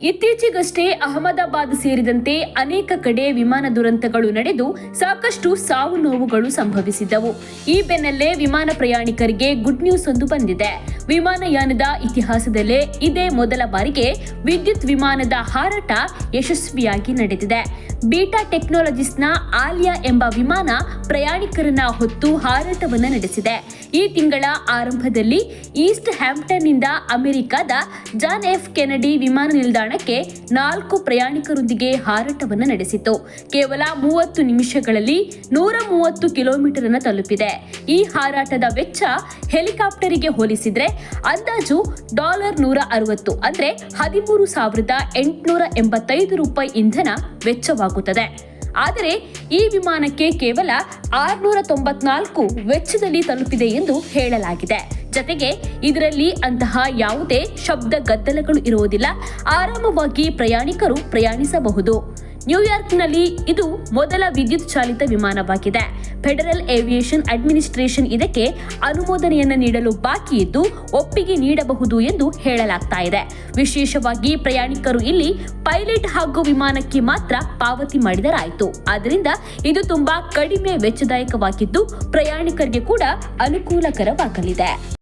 ಇತ್ತೀಚೆಗಷ್ಟೇ ಅಹಮದಾಬಾದ್ ಸೇರಿದಂತೆ ಅನೇಕ ಕಡೆ ವಿಮಾನ ದುರಂತಗಳು ನಡೆದು ಸಾಕಷ್ಟು ಸಾವು ನೋವುಗಳು ಸಂಭವಿಸಿದ್ದವು. ಈ ಬೆನ್ನಲ್ಲೇ ವಿಮಾನ ಪ್ರಯಾಣಿಕರಿಗೆ ಗುಡ್ ನ್ಯೂಸ್ ಒಂದು ಬಂದಿದೆ. ವಿಮಾನಯಾನದ ಇತಿಹಾಸದಲ್ಲೇ ಇದೇ ಮೊದಲ ಬಾರಿಗೆ ವಿದ್ಯುತ್ ವಿಮಾನದ ಹಾರಾಟ ಯಶಸ್ವಿಯಾಗಿ ನಡೆದಿದೆ. ಬೀಟಾ ಟೆಕ್ನಾಲಜೀಸ್ನ ಆಲಿಯಾ ಎಂಬ ವಿಮಾನ ಪ್ರಯಾಣಿಕರನ್ನ ಹೊತ್ತು ಹಾರಾಟವನ್ನು ನಡೆಸಿದೆ. ಈ ತಿಂಗಳ ಆರಂಭದಲ್ಲಿ ಈಸ್ಟ್ ಹ್ಯಾಂಪ್ಟನ್ನಿಂದ ಅಮೆರಿಕದ ಜಾನ್ ಎಫ್ ಕೆನಡಿ ವಿಮಾನ ನಿಲ್ದಾಣಕ್ಕೆ ನಾಲ್ಕು ಪ್ರಯಾಣಿಕರೊಂದಿಗೆ ಹಾರಾಟವನ್ನು ನಡೆಸಿತು ಕೇವಲ ಮೂವತ್ತು ನಿಮಿಷಗಳಲ್ಲಿ ನೂರ ಮೂವತ್ತು ಕಿಲೋಮೀಟರ್ ಅನ್ನು ತಲುಪಿದೆ. ಈ ಹಾರಾಟದ ವೆಚ್ಚ ಹೆಲಿಕಾಪ್ಟರಿಗೆ ಹೋಲಿಸಿದ್ರೆ ಅಂದಾಜು ಡಾಲರ್ ನೂರ ಅರವತ್ತು ಅಂದ್ರೆ ಹದಿಮೂರು ಸಾವಿರದ ಎಂಟುನೂರ ಎಂಬತ್ತೈದು ರೂಪಾಯಿ ಇಂಧನ ವೆಚ್ಚವಾಗುತ್ತದೆ. ಆದರೆ ಈ ವಿಮಾನಕ್ಕೆ ಕೇವಲ ಆರುನೂರ ತೊಂಬತ್ನಾಲ್ಕು ವೆಚ್ಚದಲ್ಲಿ ತಲುಪಿದೆ ಎಂದು ಹೇಳಲಾಗಿದೆ. ಜತೆಗೆ ಇದರಲ್ಲಿ ಅಂತಹ ಯಾವುದೇ ಶಬ್ದ ಗದ್ದಲಗಳು ಇರುವುದಿಲ್ಲ. ಆರಾಮವಾಗಿ ಪ್ರಯಾಣಿಕರು ಪ್ರಯಾಣಿಸಬಹುದು. ನ್ಯೂಯಾರ್ಕ್ನಲ್ಲಿ ಇದು ಮೊದಲ ವಿದ್ಯುತ್ ಚಾಲಿತ ವಿಮಾನವಾಗಿದೆ. ಫೆಡರಲ್ ಏವಿಯೇಷನ್ ಅಡ್ಮಿನಿಸ್ಟ್ರೇಷನ್ ಇದಕ್ಕೆ ಅನುಮೋದನೆಯನ್ನು ನೀಡಲು ಬಾಕಿ ಇದ್ದು ಒಪ್ಪಿಗೆ ನೀಡಬಹುದು ಎಂದು ಹೇಳಲಾಗ್ತಾ ಇದೆ. ವಿಶೇಷವಾಗಿ ಪ್ರಯಾಣಿಕರು ಇಲ್ಲಿ ಪೈಲಟ್ ಹಾಗೂ ವಿಮಾನಕ್ಕೆ ಮಾತ್ರ ಪಾವತಿ ಮಾಡಿದರಾಯಿತು. ಆದ್ದರಿಂದ ಇದು ತುಂಬಾ ಕಡಿಮೆ ವೆಚ್ಚದಾಯಕವಾಗಿದ್ದು ಪ್ರಯಾಣಿಕರಿಗೆ ಕೂಡ ಅನುಕೂಲಕರವಾಗಲಿದೆ.